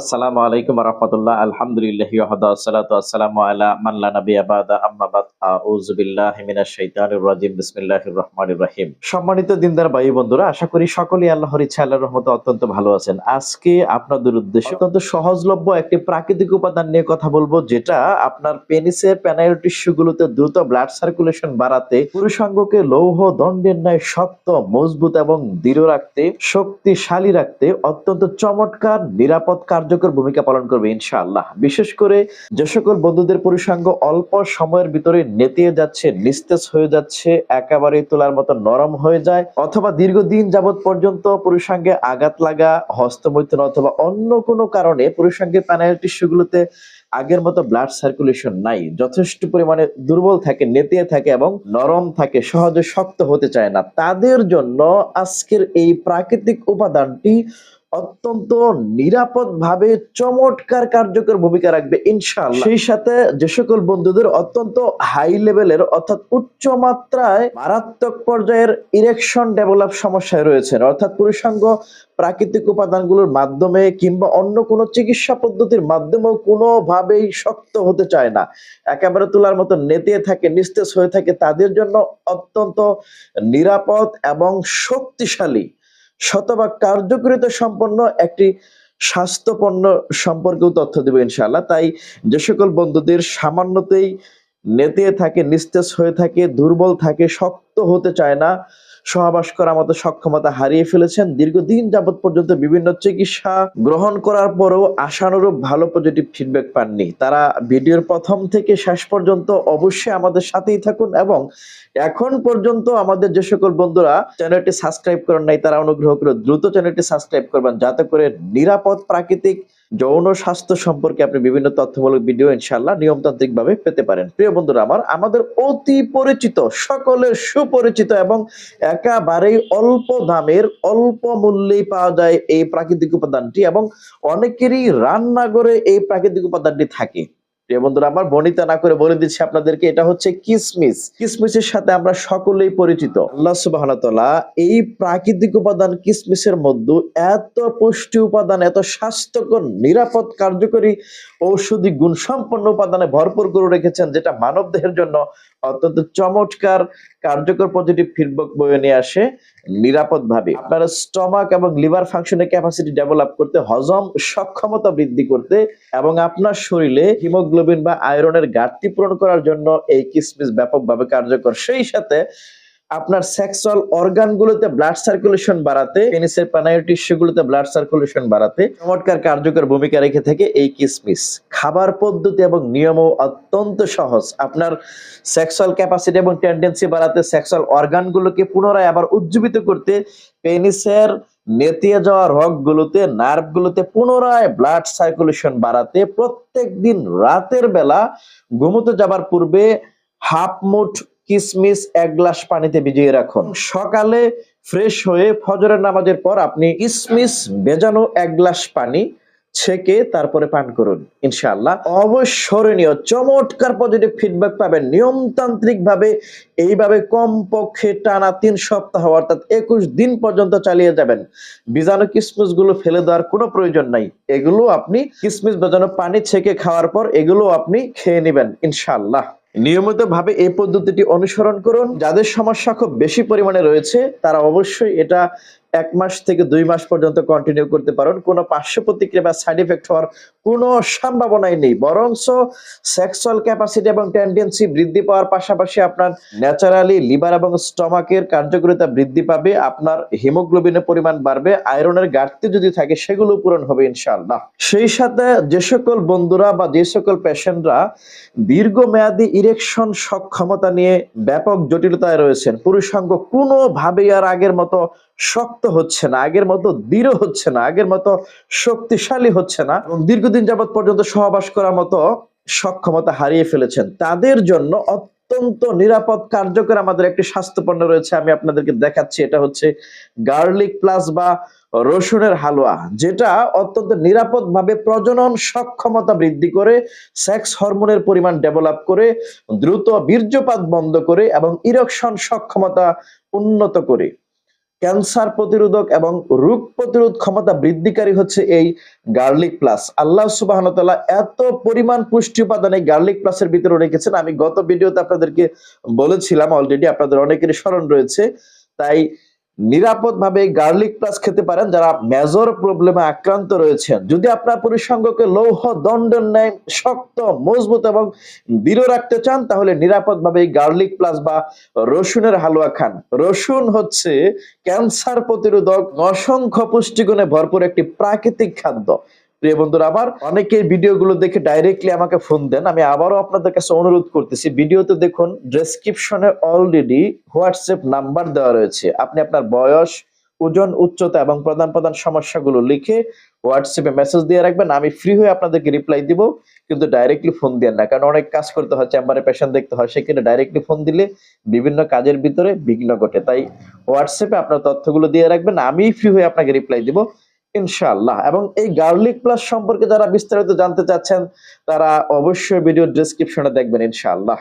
আসসালামু আলাইকুম রহমতুল্লাহ, আলহামদুলিল্লাহ আসসালাতু আসসালামু আলা মান লা নাবিয়্যা বাদা, আম্মা বাদ। আউযু বিল্লাহি মিনাশ শাইতানির রাজিম, বিসমিল্লাহির রহমানির রহিম। সম্মানিত দিনদার ভাই বন্ধুরা, আশা করি সকলেই আল্লাহর ইচ্ছা আল্লাহর রহমতে অত্যন্ত ভালো আছেন। আজকে আপনাদের উদ্দেশ্যে অত্যন্ত সহজলভ্য একটি প্রাকৃতিক উপাদান নিয়ে কথা বলব, যেটা আপনার পেনিসের প্যানাইল টিস্যুগুলোতে দ্রুত ব্লাড সার্কুলেশন বাড়াতে, পুরুষাঙ্গকে লৌহ দণ্ডের ন্যায় শক্ত, মজবুত এবং দৃঢ় রাখতে, শক্তিশালী রাখতে অত্যন্ত চমৎকার, নিরাপদ কার্যকর ভূমিকা পালন করবে ইনশাআল্লাহ। বিশেষ করে যে সকল বন্ধুদের পুরুষাঙ্গ অল্প সময়ের ভিতরে নেতিয়ে যাচ্ছে, নিস্তেজ হয়ে যাচ্ছে, একেবারে তোলার মতো নরম হয়ে যায় অথবা দীর্ঘদিন যাবৎ পর্যন্ত পুরুষাঙ্গে আঘাত লাগা, হস্তমৈথুন অথবা অন্য কোনো কারণে পুরুষাঙ্গের প্যানাইল টিস্যুগুলোতে আগের মতো ব্লাড সার্কুলেশন নাই। যথেষ্ট পরিমাণে দুর্বল থাকে, নেতিয়ে থাকে এবং নরম থাকে, সহজে শক্ত হতে চায় না। তাদের জন্য আজকের এই প্রাকৃতিক উপাদানটি অত্যন্ত নিরাপদ ভাবে চমৎকার কার্যকর ভূমিকা রাখবে, ইনশাআল্লাহ। সেই সাথে যে সকল বন্ধুদের অত্যন্ত হাই লেভেলের অর্থাৎ উচ্চ মাত্রায় মারাত্মক পর্যায়ের ইরেকশন ডেভেলপ সমস্যায় রয়েছেন। অর্থাৎ পুরুষাঙ্গ প্রাকৃতিক উপাদানগুলোর মাধ্যমে কিংবা অন্য কোনো চিকিৎসা পদ্ধতির মাধ্যমেও কোনোভাবেই শক্ত হতে চায় না। একেবারে তোলার মতো নেতিয়ে থাকে, নিস্তেজ হয়ে থাকে, তাদের জন্য অত্যন্ত নিরাপদ এবং শক্তিশালী শতভাগ কার্যকরিতা সম্পন্ন একটি স্বাস্থ্যপন্ন সম্পর্কেও তথ্য দেবো ইনশাল্লাহ তাই যে সকল বন্ধুদের সামান্যতেই নেতে থাকে, নিস্তেজ হয়ে থাকে, দুর্বল থাকে, শক্ত হতে চায় না সহবাস করার মতো সক্ষমতা হারিয়ে ফেলেছেন। দীর্ঘদিন যাবৎ পর্যন্ত বিভিন্ন চিকিৎসা গ্রহণ করার পরেও আশানুরূপ ভালো পজিটিভ ফিডব্যাক পাননি। তারা ভিডিওর প্রথম থেকে শেষ পর্যন্ত অবশ্যই আমাদের সাথেই থাকুন এবং এখন পর্যন্ত আমাদের যে সকল বন্ধুরা চ্যানেলটি সাবস্ক্রাইব করেন নাই, তারা অনুগ্রহ করে দ্রুত চ্যানেলটি সাবস্ক্রাইব করবেন, যাতে করে নিরাপদ প্রাকৃতিক যৌন স্বাস্থ্য সম্পর্কে আপনি বিভিন্ন তথ্যমূলক ভিডিও ইনশাল্লাহ নিয়মতান্ত্রিকভাবে পেতে পারেন। প্রিয় বন্ধুরা, আমার, আমাদের অতি পরিচিত, সকলের সুপরিচিত এবং একেবারেই অল্প দামের, অল্প মূল্যেই পাওয়া যায় এই প্রাকৃতিক উপাদানটি এবং অনেকেরই রান্নাঘরে এই প্রাকৃতিক উপাদানটি থাকে। বন্ধুরা, আমার বনিতা না করে বলে দিচ্ছি আপনাদেরকে, এটা হচ্ছে কিসমিস। কিসমিসের সাথে আমরা সকলেই পরিচিত। আল্লাহ সুবাহ এই প্রাকৃতিক উপাদান কিসমিসের মধ্যে এত পুষ্টি উপাদান, এত স্বাস্থ্যকর, নিরাপদ, কার্যকরী ঔষধি গুণসম্পন্ন উপাদানে ভরপুর করে রেখেছেন, যেটা মানব দেহের জন্য অত্যন্ত চমৎকার কার্যকর পজিটিভ ফিডব্যাক বয়ে নিয়ে আসে নিরাপদ ভাবে আপনার স্টমাক এবং লিভার ফাংশনের ক্যাপাসিটি ডেভেলপ করতে, হজম সক্ষমতা বৃদ্ধি করতে এবং আপনার শরীরে হিমোগ্লোবিন বা আয়রনের ঘাটতি পূরণ করার জন্য এই কিসমিস ব্যাপকভাবে কার্যকর। সেই সাথে আপনার সেক্সুয়াল অর্গানগুলোতে ব্লাড সার্কুলেশন বাড়াতে পেনিসের প্যানাইল টিস্যুগুলোতে ব্লাড সার্কুলেশন বাড়াতে চমৎকার কার্যকর ভূমিকা রেখে থাকে এই কিসমিস। খাবার পদ্ধতি এবং নিয়মও অত্যন্ত সহজ। আপনার সেক্সুয়াল ক্যাপাসিটি এবং টেন্ডেন্সি বাড়াতে সেক্সুয়াল অর্গানগুলোকে পুনরায় আবার উজ্জীবিত করতে পেনিসের নেতিয়ে যাওয়া রগগুলোতে নার্ভগুলোতে পুনরায় ব্লাড সার্কুলেশন বাড়াতে প্রত্যেক দিন রাতের বেলা ঘুমোতে যাবার পূর্বে হাফ মুঠ কিসমিস এক গ্লাস পানিতে ভিজিয়ে রাখুন। সকালে ফ্রেশ হয়ে ফজরের নামাজের পর আপনি কিসমিস ভেজানো এক গ্লাস পানি ছেঁকে তারপরে পান করুন, ইনশাআল্লাহ। অবসরণীয় চমৎকার পজিটিভ ফিডব্যাক পাবেন। নিয়মতান্ত্রিক ভাবে এইভাবে কম পক্ষে টানা তিন সপ্তাহ, অর্থাৎ একুশ দিন পর্যন্ত চালিয়ে যাবেন। বীজাণু কিসমিসগুলো ফেলে দেওয়ার কোনো প্রয়োজন নাই। এগুলো আপনি কিসমিস বেজানো পানি ছেঁকে খাওয়ার পর এগুলো আপনি খেয়ে নেবেন, ইনশাআল্লাহ। নিয়মিত ভাবে এই পদ্ধতিটি অনুসরণ করুন। যাদের সমস্যা খুব বেশি পরিমাণে রয়েছে, তারা অবশ্যই এটা এক মাস থেকে দুই মাস পর্যন্ত কন্টিনিউ করতে পারেন। কোনো পার্শ্ব প্রতিক্রিয়া বা সাইড এফেক্ট হওয়ার কোনো সম্ভাবনাই নেই। বরংস সেক্সুয়াল ক্যাপাসিটি এবং টেন্ডেন্সি বৃদ্ধি পাওয়ার পাশাপাশি আপনার ন্যাচারালি লিভার এবং স্টমাকের কার্যকারিতা বৃদ্ধি পাবে, আপনার হিমোগ্লোবিনের পরিমাণ বাড়বে আয়রনের ঘাটতি যদি থাকে সেগুলো পূরণ হবে ইনশাআল্লাহ। সেই সাথে যে সকল বন্ধুরা বা যে সকল পেশেন্টরা দীর্ঘমেয়াদী ইরেকশন সক্ষমতা নিয়ে ব্যাপক জটিলতায় রয়েছেন, পুরুষাঙ্গ কোনোভাবেই আর আগের মতো শক্ত হচ্ছে না, আগের মতো দৃঢ় হচ্ছে না, আগের মতো শক্তিশালী হচ্ছে না এবং দীর্ঘদিন যাবৎ পর্যন্ত সহবাস করার মতো সক্ষমতা হারিয়ে ফেলেছেন। তাদের জন্য অত্যন্ত নিরাপদ, কার্যকর আমাদের একটি স্বাস্থ্যপণ্য রয়েছে। আমি আপনাদেরকে দেখাচ্ছি, এটা হচ্ছে গার্লিক প্লাস বা রসুনের হালুয়া, যেটা অত্যন্ত নিরাপদ ভাবে প্রজনন সক্ষমতা বৃদ্ধি করে, সেক্স হরমোনের পরিমাণ ডেভেলপ করে, দ্রুত বীর্যপাত বন্ধ করে এবং ইরকশন সক্ষমতা উন্নত করে। ক্যান্সার প্রতিরোধক এবং রোগ প্রতিরোধ ক্ষমতা বৃদ্ধিকারী হচ্ছে এই গার্লিক প্লাস। আল্লাহ সুবাহ এত পরিমাণ পুষ্টি উপাদান এই গার্লিক প্লাসের ভিতরে রেখেছেন। আমি গত ভিডিওতে আপনাদেরকে বলেছিলাম, অলরেডি আপনাদের অনেকেরই স্মরণ রয়েছে, তাই নিরাপদভাবে গার্লিক প্লাস খেতে পারেন যারা মেজর প্রবলেমে আক্রান্ত রয়েছেন। যদি আপনার পরিসংখ্যকে লৌহ দণ্ডের ন্যায় শক্ত, মজবুত এবং দৃঢ় রাখতে চান, তাহলে নিরাপদভাবে গার্লিক প্লাস বা রসুনের হালুয়া খান। রসুন হচ্ছে ক্যান্সার প্রতিরোধক অসংখ্য পুষ্টিগুণে ভরপুর একটি প্রাকৃতিক খাদ্য। প্রিয় বন্ধুরা, আবার অনেকে ভিডিওগুলো দেখে ডাইরেক্টলি আমাকে ফোন দেন। আমি আবারও আপনাদের কাছে অনুরোধ করতেছি, ভিডিওতে দেখুন ডেসক্রিপশনে অলরেডি হোয়াটসঅ্যাপ নাম্বার দেওয়া রয়েছে। আপনি আপনার বয়স, ওজন, উচ্চতা এবং প্রধান প্রধান সমস্যাগুলো লিখে হোয়াটসঅ্যাপে মেসেজ দিয়ে রাখবেন। আমি ফ্রি হয়ে আপনাদেরকে রিপ্লাই দিব, কিন্তু ডাইরেক্টলি ফোন দেন না। কারণ অনেক কাজ করতে হয় চেম্বারে পেশেন্ট দেখতে হয় সেখানে ডাইরেক্টলি ফোন দিলে বিভিন্ন কাজের ভিতরে বিঘ্ন ঘটে। তাই হোয়াটসঅ্যাপে আপনার তথ্যগুলো দিয়ে রাখবেন। আমি ফ্রি হয়ে আপনাকে রিপ্লাই দিব। ইনশাআল্লাহ। এবং এই গার্লিক প্লাস সম্পর্কে যারা বিস্তারিত জানতে চাচ্ছেন, তারা অবশ্যই ভিডিও ডিসক্রিপশনে দেখবেন ইনশাআল্লাহ।